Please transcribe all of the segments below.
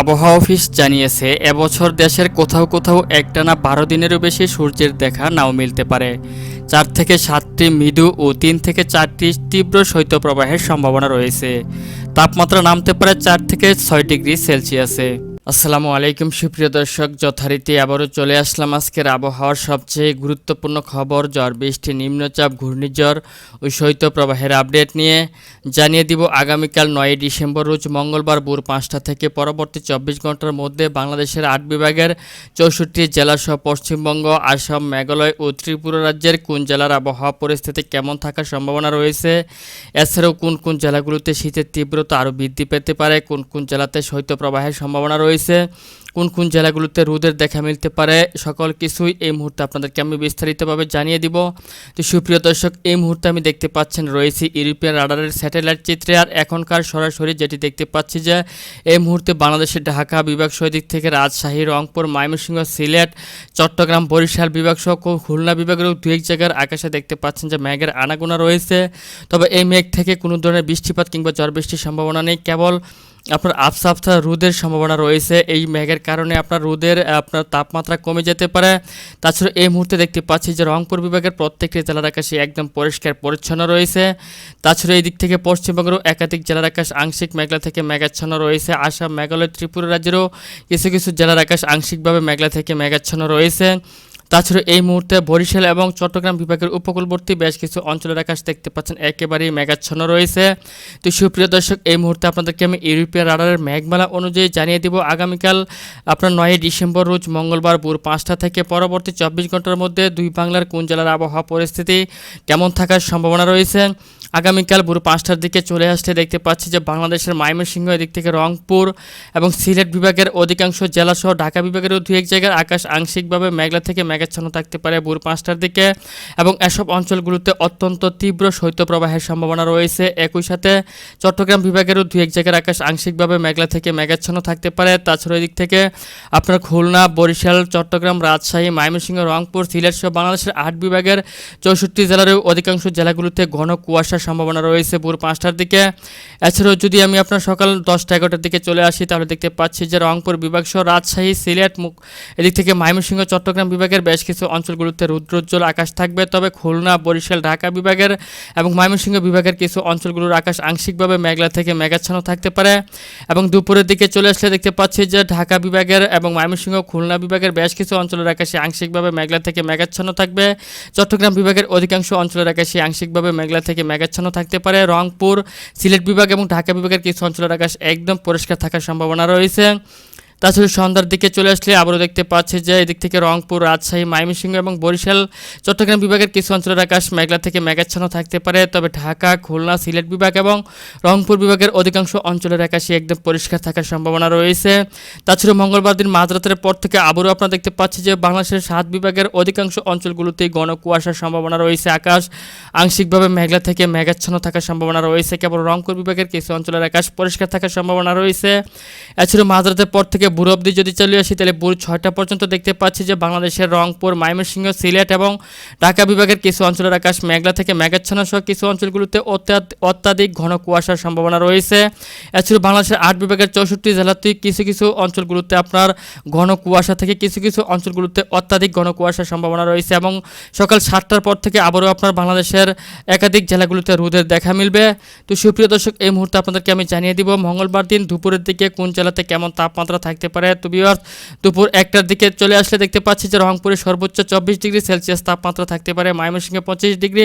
আবহাওয়া অফিস জানিয়েছে, এবছর দেশের কোথাও কোথাও একটানা বারো দিনেরও বেশি সূর্যের দেখা নাও মিলতে পারে। চার থেকে সাতটি মৃদু ও তিন থেকে চারটি তীব্র শৈত্যপ্রবাহের সম্ভাবনা রয়েছে। তাপমাত্রা নামতে পারে চার থেকে ছয় ডিগ্রি সেলসিয়াসে। আসসালামু আলাইকুম, সুপ্রিয় দর্শক, যথারীতি আবারও চলে আসলাম আজকের আবহাওয়ার সবচেয়ে গুরুত্বপূর্ণ খবর, ঝড় বৃষ্টি, নিম্নচাপ, ঘূর্ণিঝড় ও শৈত্যপ্রবাহের আপডেট নিয়ে জানিয়ে দিব আগামীকাল নয় ডিসেম্বর, রোজ মঙ্গলবার ভোর পাঁচটা থেকে পরবর্তী চব্বিশ ঘণ্টার মধ্যে বাংলাদেশের আট বিভাগের চৌষট্টি জেলাসহ পশ্চিমবঙ্গ, আসাম, মেঘালয় ও ত্রিপুরা রাজ্যের কোন জেলার আবহাওয়া পরিস্থিতি কেমন থাকার সম্ভাবনা রয়েছে, এছাড়াও কোন কোন জেলাগুলোতে শীতের তীব্রতা আরও বৃদ্ধি পেতে পারে, কোন কোন জেলাতে শৈত্যপ্রবাহের সম্ভাবনা রয়েছে কোন কোন জেলাগুলোতে রোদের দেখা মিলতে পারে, সকল কিছুই এই মুহূর্তে আপনাদেরকে আমি বিস্তারিতভাবে জানিয়ে দিব। তো সুপ্রিয় দর্শক, এই মুহূর্তে আমি দেখতে পাচ্ছেন রয়েছে ইউরোপিয়ান রাডারের স্যাটেলাইট চিত্রে, আর এখনকার সরাসরি যেটি দেখতে পাচ্ছি যে, এই মুহূর্তে বাংলাদেশের ঢাকা বিভাগ সহ দিক থেকে রাজশাহী, রংপুর, ময়মনসিংহ, সিলেট, চট্টগ্রাম, বরিশাল বিভাগ সহ খুলনা বিভাগেরও দু এক জায়গার আকাশে দেখতে পাচ্ছেন যে মেঘের আনাগোনা রয়েছে। তবে এই মেঘ থেকে কোনো ধরনের বৃষ্টিপাত কিংবা ঝড় বৃষ্টির সম্ভাবনা নেই, কেবল আপনার আফসা আফসা রোদের সম্ভাবনা রয়েছে। এই মেঘের কারণে আপনার রোদের আপনার তাপমাত্রা কমে যেতে পারে। তাছাড়া এই মুহূর্তে দেখতে পাচ্ছি যে রংপুর বিভাগের প্রত্যেকটি জেলার আকাশে একদম পরিষ্কার পরিচ্ছন্ন রয়েছে। তাছাড়া এই দিক থেকে পশ্চিমবঙ্গেরও একাধিক জেলার আকাশ আংশিক মেঘলা থেকে মেঘাচ্ছন্ন রয়েছে। আসাম, মেঘালয়, ত্রিপুরা রাজ্যেরও কিছু কিছু জেলার আকাশ আংশিকভাবে মেঘলা থেকে মেঘাচ্ছন্ন রয়েছে। তাছাড়া এই মুহূর্তে বরিশাল এবং চট্টগ্রাম বিভাগের উপকূলবর্তী বেশ কিছু অঞ্চলের আকাশ দেখতে পাচ্ছেন। একেবারেই মেঘাচ্ছন্ন রয়েছে। তো সুপ্রিয় দর্শক, এই মুহূর্তে আপনাদেরকে আমি ইউরোপীয় রাডারের মেঘমালা অনুযায়ী জানিয়ে দিব। আগামীকাল আপনার নয়ই ডিসেম্বর, রোজ মঙ্গলবার ভোর পাঁচটা থেকে পরবর্তী চব্বিশ ঘণ্টার মধ্যে দুই বাংলার কোন জেলার আবহাওয়া পরিস্থিতি কেমন থাকার সম্ভাবনা রয়েছে? আগামীকাল ভোর পাঁচটার দিকে চলে আসতে দেখতে পাচ্ছি যে বাংলাদেশের ময়মনসিংহ এদিক থেকে রংপুর এবং সিলেট বিভাগের অধিকাংশ জেলাসহ ঢাকা বিভাগেরও দু এক জায়গার আকাশ আংশিকভাবে মেঘলা থেকে মেঘাচ্ছন্ন থাকতে পারে ভোর পাঁচটার দিকে এবং এসব অঞ্চলগুলোতে অত্যন্ত তীব্র শৈত্যপ্রবাহের সম্ভাবনা রয়েছে। একই সাথে চট্টগ্রাম বিভাগেরও দু এক জায়গার আকাশ আংশিকভাবে মেঘলা থেকে মেঘাচ্ছন্ন থাকতে পারে। তাছাড়া এদিক থেকে আপনার খুলনা, বরিশাল, চট্টগ্রাম, রাজশাহী, ময়মনসিংহ, রংপুর, সিলেট সহ বাংলাদেশের আট বিভাগের চৌষট্টি জেলারও অধিকাংশ জেলাগুলোতে ঘন কুয়াশার সম্ভাবনা রয়েছে ভোর পাঁচটার দিকে। এছাড়াও যদি আমি আপনার সকাল দশটা এগারোটার দিকে চলে আসি, তাহলে দেখতে পাচ্ছি যে রংপুর বিভাগ সহ রাজশাহী, সিলেট মুখ এদিক থেকে ময়মনসিংহ, চট্টগ্রাম বিভাগের বেশ কিছু অঞ্চলগুলোতে রুদ্রোজ্জ্বল আকাশ থাকবে। তবে খুলনা, বরিশাল, ঢাকা বিভাগের এবং ময়মনসিংহ বিভাগের কিছু অঞ্চলগুলোর আকাশ আংশিকভাবে মেঘলা থেকে মেঘাচ্ছন্ন থাকতে পারে। এবং দুপুরের দিকে চলে আসলে দেখতে পাচ্ছি যে ঢাকা বিভাগের এবং ময়মনসিংহ, খুলনা বিভাগের বেশ কিছু অঞ্চলের আকাশে আংশিকভাবে মেঘলা থেকে মেঘাচ্ছন্ন থাকবে। চট্টগ্রাম বিভাগের অধিকাংশ অঞ্চলের আকাশে আংশিকভাবে মেঘলা থেকে মেঘাচ্ছন্ন থাকতে পারে। রংপুর, সিলেট বিভাগ এবং ঢাকা বিভাগের কিছু অঞ্চলের আকাশ একদম পরিষ্কার থাকার সম্ভাবনা রয়েছে। তাছাড়া সন্ধ্যার দিকে চলে আসলে আবারও দেখতে পাচ্ছি যে এদিক থেকে রংপুর, রাজশাহী, ময়মনসিংহ এবং বরিশাল, চট্টগ্রাম বিভাগের কিছু অঞ্চলের আকাশ মেঘলা থেকে মেঘাচ্ছন্ন থাকতে পারে। তবে ঢাকা, খুলনা, সিলেট বিভাগ এবং রংপুর বিভাগের অধিকাংশ অঞ্চলের আকাশে একদম পরিষ্কার থাকার সম্ভাবনা রয়েছে। তাছাড়া মঙ্গলবার দিন মাঝরাতের পর থেকে আবারও আপনারা দেখতে পাচ্ছি যে বাংলাদেশের সাত বিভাগের অধিকাংশ অঞ্চলগুলোতেই ঘন কুয়াশার সম্ভাবনা রয়েছে। আকাশ আংশিকভাবে মেঘলা থেকে মেঘাচ্ছন্ন থাকার সম্ভাবনা রয়েছে। কেবল রংপুর বিভাগের কিছু অঞ্চলের আকাশ পরিষ্কার থাকার সম্ভাবনা রয়েছে। এছাড়াও মাঝরাতের পর থেকে বুড়ো অবধি যদি চলে আসি, তাহলে ভোর ছয়টা পর্যন্ত দেখতে পাচ্ছি যে বাংলাদেশের রংপুর, ময়মনসিংহ, সিলেট এবং ঢাকা বিভাগের কিছু অঞ্চলের আকাশ মেঘলা থেকে মেঘাচ্ছন্ন সহ কিছু অঞ্চলগুলোতে অত্যাধ- অত্যাধিক ঘন কুয়াশার সম্ভাবনা রয়েছে। এছাড়াও বাংলাদেশের আট বিভাগের চৌষট্টি জেলাতে কিছু কিছু অঞ্চলগুলোতে আপনার ঘন কুয়াশা থেকে কিছু কিছু অঞ্চলগুলোতে অত্যাধিক ঘন কুয়াশার সম্ভাবনা রয়েছে এবং সকাল সাতটার পর থেকে আবারও আপনার বাংলাদেশের একাধিক জেলাগুলোতে রোদের দেখা মিলবে। তো সুপ্রিয় দর্শক, এই মুহূর্তে আপনাদেরকে আমি জানিয়ে দিব, মঙ্গলবার দিন দুপুরের দিকে কোন জেলাতে কেমন তাপমাত্রা থাকতে পারে। তো বিয়ার দুপুর একটার দিকে চলে আসলে দেখতে পাচ্ছি যে রংপুরে সর্বোচ্চ চব্বিশ ডিগ্রি সেলসিয়াস তাপমাত্রা থাকতে পারে। ময়মনসিংহে পঁচিশ ডিগ্রি,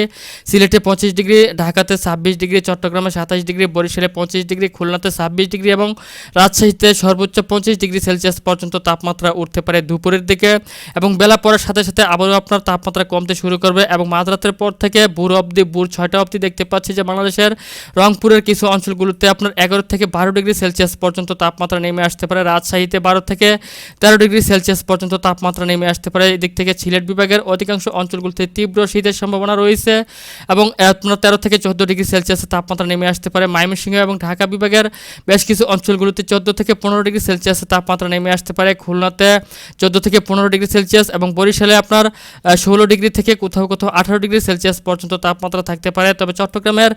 সিলেটে পঁচিশ ডিগ্রি, ঢাকাতে ছাব্বিশ ডিগ্রি, চট্টগ্রামে সাতাশ ডিগ্রি, বরিশালে পঁচিশ ডিগ্রি, খুলনাতে ছাব্বিশ ডিগ্রি এবং রাজশাহীতে সর্বোচ্চ পঁচিশ ডিগ্রি সেলসিয়াস পর্যন্ত তাপমাত্রা উঠতে পারে দুপুরের দিকে। এবং বেলা পড়ার সাথে সাথে আবারও আপনার তাপমাত্রা কমতে শুরু করবে এবং মাঝরাতের পর থেকে ভোর অবধি, ভোর ছয়টা অবধি দেখতে পাচ্ছি যে বাংলাদেশের রংপুরের কিছু অঞ্চলগুলোতে আপনার এগারো থেকে বারো ডিগ্রি সেলসিয়াস পর্যন্ত তাপমাত্রা নেমে আসতে পারে। রাজশাহী রাজশাহীতে বারো থেকে তেরো ডিগ্রি সেলসিয়াস পর্যন্ত তাপমাত্রা নেমে আসতে পারে। এদিক থেকে সিলেট বিভাগের অধিকাংশ অঞ্চলগুলোতে তীব্র শীতের সম্ভাবনা রয়েছে এবং তেরো থেকে চোদ্দ ডিগ্রি সেলসিয়াসের তাপমাত্রা নেমে আসতে পারে। ময়মনসিংহ এবং ঢাকা বিভাগের বেশ কিছু অঞ্চলগুলোতে চোদ্দ থেকে পনেরো ডিগ্রি সেলসিয়াসের তাপমাত্রা নেমে আসতে পারে। খুলনাতে চোদ্দ থেকে পনেরো ডিগ্রি সেলসিয়াস এবং বরিশালে আপনার ষোলো ডিগ্রি থেকে কোথাও কোথাও আঠারো ডিগ্রি সেলসিয়াস পর্যন্ত তাপমাত্রা থাকতে পারে। তবে চট্টগ্রামের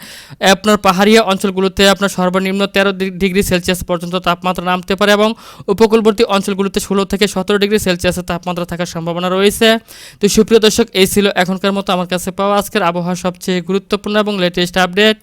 আপনার পাহাড়িয়া অঞ্চলগুলোতে আপনার সর্বনিম্ন তেরো ডিগ্রি সেলসিয়াস পর্যন্ত তাপমাত্রা নামতে পারে এবং উপকূলবর্তী অঞ্চলগুলোতে ষোলো থেকে সতেরো ডিগ্রি সেলসিয়াসের তাপমাত্রা থাকার সম্ভাবনা রয়েছে। তো সুপ্রিয় দর্শক, এই ছিল এখনকার মতো আমার কাছে পাওয়া আজকের আবহাওয়া সবচেয়ে গুরুত্বপূর্ণ এবং লেটেস্ট আপডেট